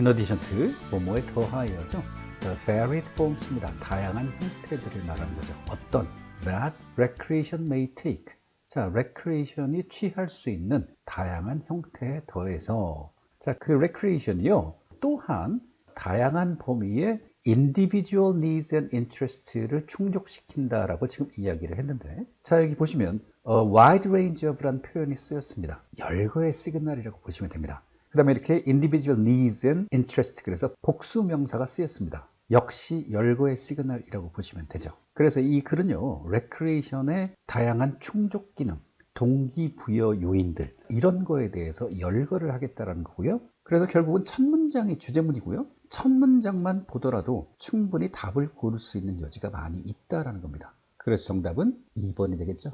In addition to, 뭐뭐에 더하여죠. The varied forms입니다. 다양한 형태들을 말하는 거죠. 어떤? That recreation may take. 자, recreation이 취할 수 있는 다양한 형태에 더해서 자, 그 recreation이요. 또한 다양한 범위의 individual needs and interest를 충족시킨다라고 지금 이야기를 했는데 자 여기 보시면 a wide range of라는 표현이 쓰였습니다. 열거의 시그널이라고 보시면 됩니다. 그 다음에 이렇게 individual needs and interest 그래서 복수 명사가 쓰였습니다. 역시 열거의 시그널이라고 보시면 되죠. 그래서 이 글은요, 레크레이션의 다양한 충족 기능, 동기부여 요인들 이런 거에 대해서 열거를 하겠다라는 거고요. 그래서 결국은 첫 문장이 주제문이고요. 첫 문장만 보더라도 충분히 답을 고를 수 있는 여지가 많이 있다라는 겁니다. 그래서 정답은 2번이 되겠죠.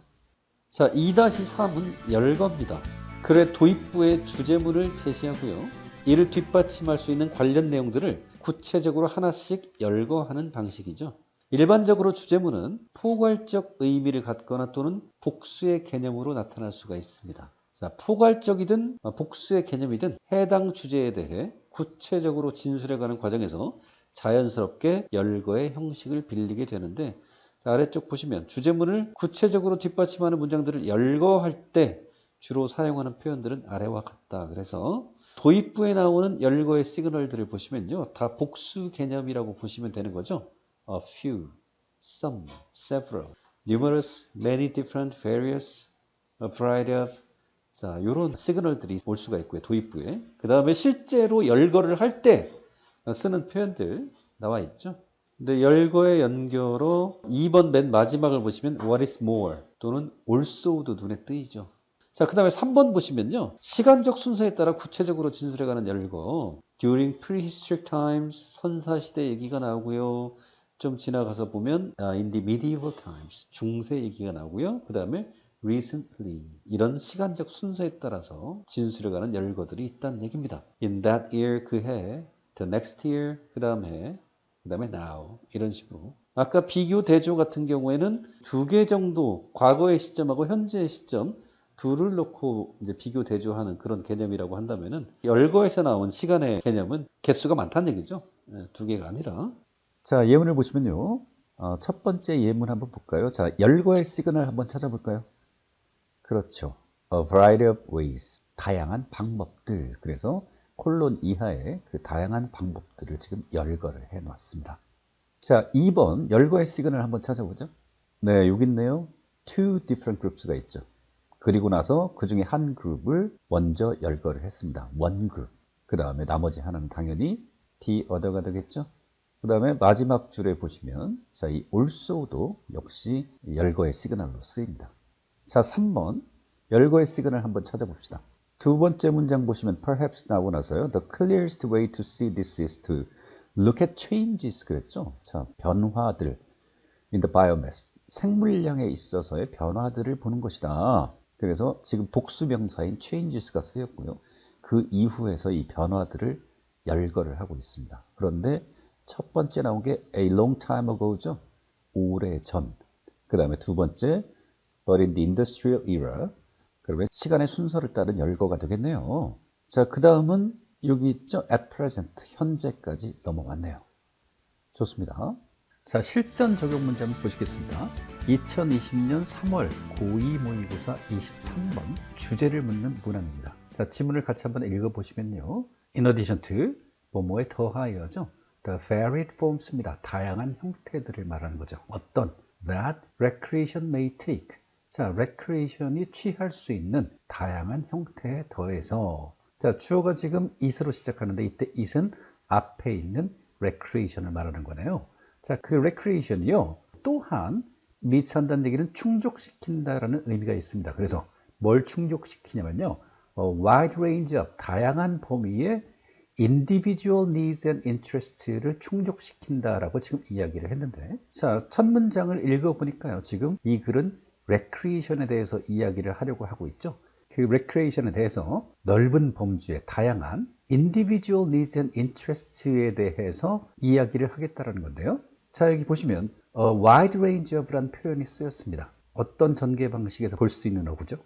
자, 2-3은 열거입니다. 글의 도입부의 주제문을 제시하고요. 이를 뒷받침할 수 있는 관련 내용들을 구체적으로 하나씩 열거하는 방식이죠. 일반적으로 주제문은 포괄적 의미를 갖거나 또는 복수의 개념으로 나타날 수가 있습니다. 자, 포괄적이든 복수의 개념이든 해당 주제에 대해 구체적으로 진술해가는 과정에서 자연스럽게 열거의 형식을 빌리게 되는데 자, 아래쪽 보시면 주제문을 구체적으로 뒷받침하는 문장들을 열거할 때 주로 사용하는 표현들은 아래와 같다. 그래서 도입부에 나오는 열거의 시그널들을 보시면요. 다 복수 개념이라고 보시면 되는 거죠. A few, some, several, numerous, many different, various, a variety of 자, 요런 시그널들이 올 수가 있고요. 도입부에. 그 다음에 실제로 열거를 할 때 쓰는 표현들 나와 있죠. 근데 열거의 연결로 2번 맨 마지막을 보시면 what is more 또는 also도 눈에 띄죠. 자, 그 다음에 3번 보시면요. 시간적 순서에 따라 구체적으로 진술해가는 열거. During prehistoric times, 선사시대 얘기가 나오고요. 좀 지나가서 보면 아, in the medieval times, 중세 얘기가 나오고요. 그 다음에 recently, 이런 시간적 순서에 따라서 진술해가는 열거들이 있다는 얘기입니다. In that year, 그 해, the next year, 그 다음 해, 그 다음에 now, 이런 식으로. 아까 비교 대조 같은 경우에는 두 개 정도, 과거의 시점하고 현재의 시점, 둘을 놓고 이제 비교 대조하는 그런 개념이라고 한다면은 열거에서 나온 시간의 개념은 개수가 많다는 얘기죠. 예, 두 개가 아니라. 자, 예문을 보시면요. 어, 첫 번째 예문 한번 볼까요? 자, 열거의 시그널 한번 찾아볼까요? 그렇죠. A variety of ways. 다양한 방법들. 그래서 콜론 이하의 그 다양한 방법들을 지금 열거를 해 놨습니다. 자, 2번 열거의 시그널 한번 찾아보죠. 네, 여기 있네요. Two different groups가 있죠. 그리고 나서 그 중에 한 그룹을 먼저 열거를 했습니다. 원 그룹. 그 다음에 나머지 하나는 당연히 the other가 되겠죠. 그 다음에 마지막 줄에 보시면 자, 이 also도 역시 열거의 시그널로 쓰입니다. 자, 3번 열거의 시그널 한번 찾아봅시다. 두 번째 문장 보시면 perhaps 나오고 나서요. The clearest way to see this is to look at changes 그랬죠. 자, 변화들 in the biomass 생물량에 있어서의 변화들을 보는 것이다. 그래서 지금 복수명사인 changes가 쓰였고요. 그 이후에서 이 변화들을 열거를 하고 있습니다. 그런데 첫 번째 나온 게 a long time ago죠. 오래 전. 그 다음에 두 번째 but in the industrial era. 그러면 시간의 순서를 따른 열거가 되겠네요. 자, 그 다음은 여기 있죠. at present. 현재까지 넘어왔네요. 좋습니다. 자, 실전 적용 문제 한번 보시겠습니다. 2020년 3월 고2 모의고사 23번 주제를 묻는 문항입니다. 자, 지문을 같이 한번 읽어보시면요. In addition to, 뭐뭐에 더하여죠. The varied forms입니다. 다양한 형태들을 말하는 거죠. 어떤? That recreation may take. 자, recreation이 취할 수 있는 다양한 형태에 더해서 자, 주어가 지금 is로 시작하는데 이때 is은 앞에 있는 recreation을 말하는 거네요. 자, 그 recreation이요. 또한 미치한다는 얘기는 충족시킨다라는 의미가 있습니다. 그래서 뭘 충족시키냐면요. 어, wide range of 다양한 범위의 individual needs and interest를 충족시킨다라고 지금 이야기를 했는데 자, 첫 문장을 읽어보니까요. 지금 이 글은 recreation에 대해서 이야기를 하려고 하고 있죠. 그 recreation에 대해서 넓은 범주의 다양한 individual needs and interest에 대해서 이야기를 하겠다라는 건데요. 자, 여기 보시면 a wide range of라는 표현이 쓰였습니다. 어떤 전개 방식에서 볼 수 있는 어구죠?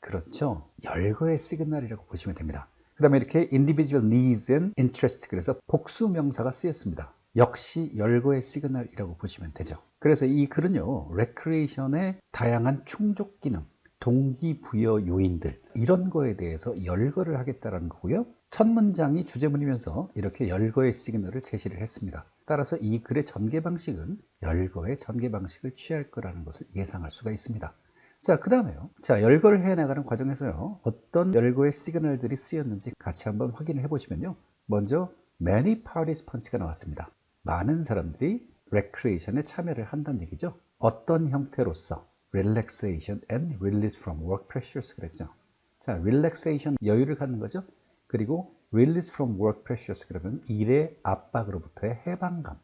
그렇죠. 열거의 시그널이라고 보시면 됩니다. 그 다음에 이렇게 individual needs and interest 그래서 복수 명사가 쓰였습니다. 역시 열거의 시그널이라고 보시면 되죠. 그래서 이 글은요, 레크레이션의 다양한 충족 기능, 동기부여 요인들 이런 거에 대해서 열거를 하겠다라는 거고요. 첫 문장이 주제문이면서 이렇게 열거의 시그널을 제시를 했습니다. 따라서 이 글의 전개 방식은 열거의 전개 방식을 취할 거라는 것을 예상할 수가 있습니다. 자, 그 다음에요. 자, 열거를 해 나가는 과정에서요. 어떤 열거의 시그널들이 쓰였는지 같이 한번 확인을 해 보시면요. 먼저 many participants가 나왔습니다. 많은 사람들이 recreation에 참여를 한다는 얘기죠. 어떤 형태로서 relaxation and release from work pressures 그랬죠. 자, relaxation 여유를 갖는 거죠. 그리고 release from work pressures 그러면 일의 압박으로부터의 해방감.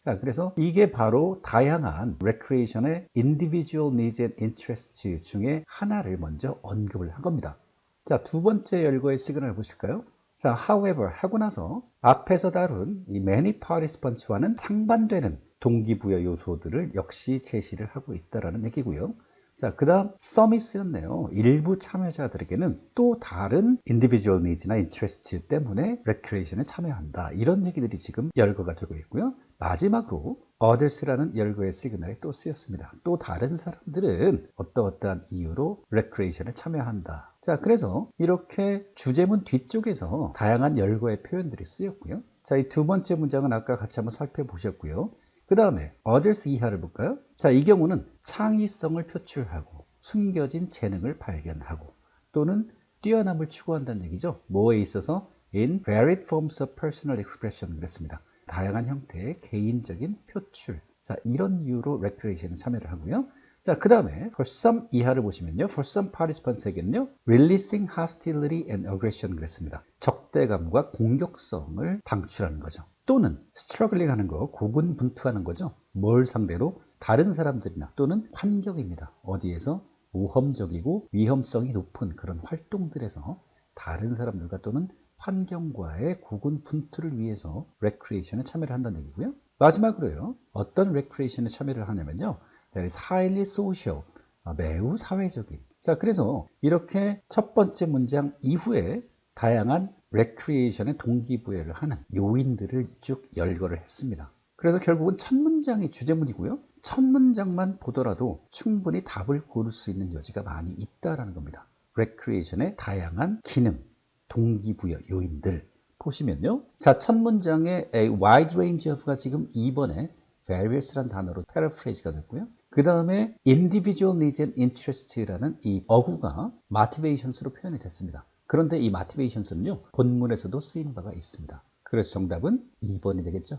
자, 그래서 이게 바로 다양한 recreation의 individual needs and interests 중에 하나를 먼저 언급을 한 겁니다. 자, 두 번째 열거의 시그널 보실까요? 자, however 하고 나서 앞에서 다룬 이 many participants와는 상반되는 동기부여 요소들을 역시 제시를 하고 있다라는 얘기고요. 자, 그 다음 쓰였네요. 일부 참여자들에게는 또 다른 individual needs나 interest 때문에 recreation에 참여한다. 이런 얘기들이 지금 열거가 되고 있고요. 마지막으로 others라는 열거의 시그널이 또 쓰였습니다. 또 다른 사람들은 어떠어떠한 이유로 recreation에 참여한다. 자, 그래서 이렇게 주제문 뒤쪽에서 다양한 열거의 표현들이 쓰였고요. 자, 이 두 번째 문장은 아까 같이 한번 살펴보셨고요. 그 다음에 others 이하를 볼까요? 자, 이 경우는 창의성을 표출하고 숨겨진 재능을 발견하고 또는 뛰어남을 추구한다는 얘기죠. 뭐에 있어서 in varied forms of personal expression 그랬습니다. 다양한 형태의 개인적인 표출. 자, 이런 이유로 recreation에 참여를 하고요. 자, 그 다음에 for some 이하를 보시면요. for some participants에게는요. releasing hostility and aggression 그랬습니다. 적대감과 공격성을 방출하는 거죠. 또는 struggling 하는 거, 고군분투하는 거죠. 뭘 상대로? 다른 사람들이나 또는 환경입니다. 어디에서? 모험적이고 위험성이 높은 그런 활동들에서 다른 사람들과 또는 환경과의 고군분투를 위해서 레크리에이션에 참여를 한다는 얘기고요. 마지막으로요. 어떤 레크리에이션에 참여를 하냐면요. highly social, 아, 매우 사회적인. 자, 그래서 이렇게 첫 번째 문장 이후에 다양한 레크리에이션의 동기부여를 하는 요인들을 쭉 열거를 했습니다. 그래서 결국은 첫 문장이 주제문이고요. 첫 문장만 보더라도 충분히 답을 고를 수 있는 여지가 많이 있다라는 겁니다. 레크리에이션의 다양한 기능, 동기부여 요인들 보시면요. 자, 첫 문장에 a wide range of가 지금 2번에 various란 단어로 패러프레이즈가 됐고요. 그 다음에 individual needs and interest라는 이 어구가 motivations로 표현이 됐습니다. 그런데 이 motivations는요, 본문에서도 쓰인 바가 있습니다. 그래서 정답은 2번이 되겠죠.